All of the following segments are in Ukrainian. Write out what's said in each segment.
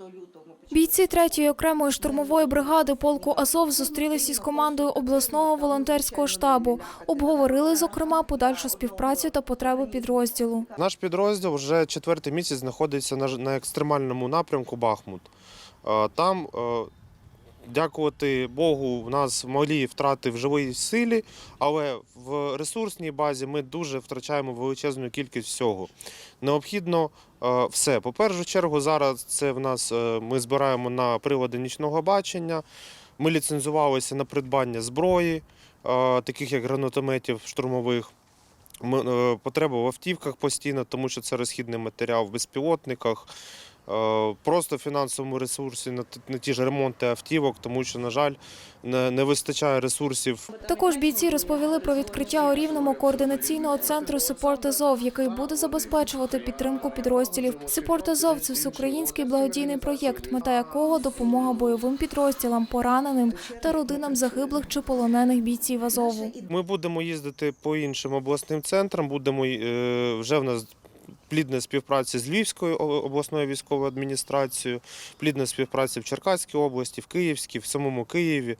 лютого. Бійці третьої окремої штурмової бригади полку Азов зустрілися із командою обласного волонтерського штабу. Обговорили, зокрема, подальшу співпрацю та потреби підрозділу. Наш підрозділ вже четвертий місяць знаходиться на, екстремальному напрямку Бахмут. Е, Там, е, дякувати Богу, у нас малі втрати в живій силі, але в ресурсній базі ми дуже втрачаємо величезну кількість всього. Необхідно е, все. По першу чергу, зараз це в нас е, ми збираємо на прилади нічного бачення. Ми ліцензувалися на придбання зброї, е, таких як гранатометів штурмових. Потреба в автівках постійно, тому що це розхідний матеріал в безпілотниках. Е, Просто фінансовому ресурсі на ті ж ремонти автівок, тому що, на жаль, не, не вистачає ресурсів Також бійці розповіли про відкриття у Рівному координаційного центру «Супорт Азов», який буде забезпечувати підтримку підрозділів. «Супорт Азов» – це всеукраїнський благодійний проєкт, мета якого допомога бойовим підрозділам, пораненим та родинам загиблих чи полонених бійців Азову. Ми будемо їздити по іншим обласним центрам. Будемо е, вже в нас плідна співпраця з Львівською обласною військовою адміністрацією, плідна співпраця в Черкаській області, в Київській, в самому Києві.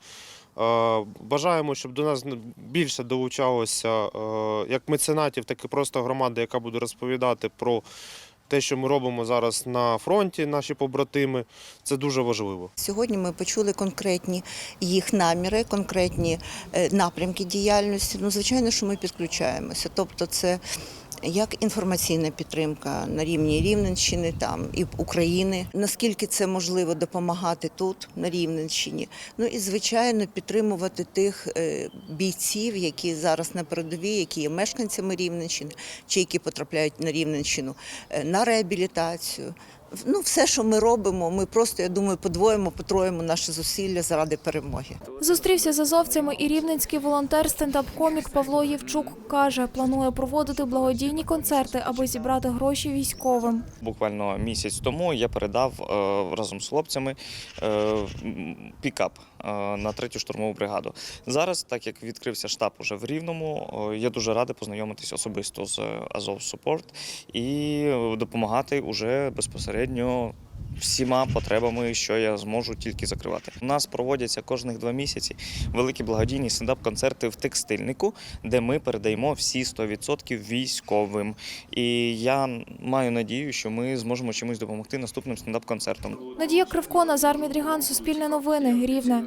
Е, Бажаємо, щоб до нас більше долучалося е, як меценатів, так і просто громади, яка буде розповідати про те, що ми робимо зараз на фронті, наші побратими. Це дуже важливо. Сьогодні ми почули конкретні їх наміри, конкретні е, напрямки діяльності. Ну, звичайно, що ми підключаємося. Тобто, це як інформаційна підтримка на рівні Рівненщини, там і України. Наскільки це можливо допомагати тут, на Рівненщині. Ну і звичайно підтримувати тих е, бійців, які зараз на передовій, які є мешканцями Рівненщини, чи які потрапляють на Рівненщину е, на реабілітацію. Ну, все, що ми робимо, ми просто, я думаю, подвоїмо, потроїмо наші зусилля заради перемоги. Зустрівся з азовцями і рівненський волонтер стендап-комік Павло Євчук. Каже, планує проводити благодійні концерти, аби зібрати гроші військовим. Буквально місяць тому я передав е, разом з хлопцями е, пікап е, на третю штурмову бригаду. Зараз, так як відкрився штаб уже в Рівному, я дуже радий познайомитись особисто з Азов Support і допомагати уже безпосередньо. Всіма потребами, що я зможу тільки закривати. У нас проводяться кожних два місяці великі благодійні стендап-концерти в текстильнику, де ми передаємо всі 100% військовим. І я маю надію, що ми зможемо чимось допомогти наступним стендап-концертом. Надія Кривко, Назар Мідріган, Суспільне новини, Рівне.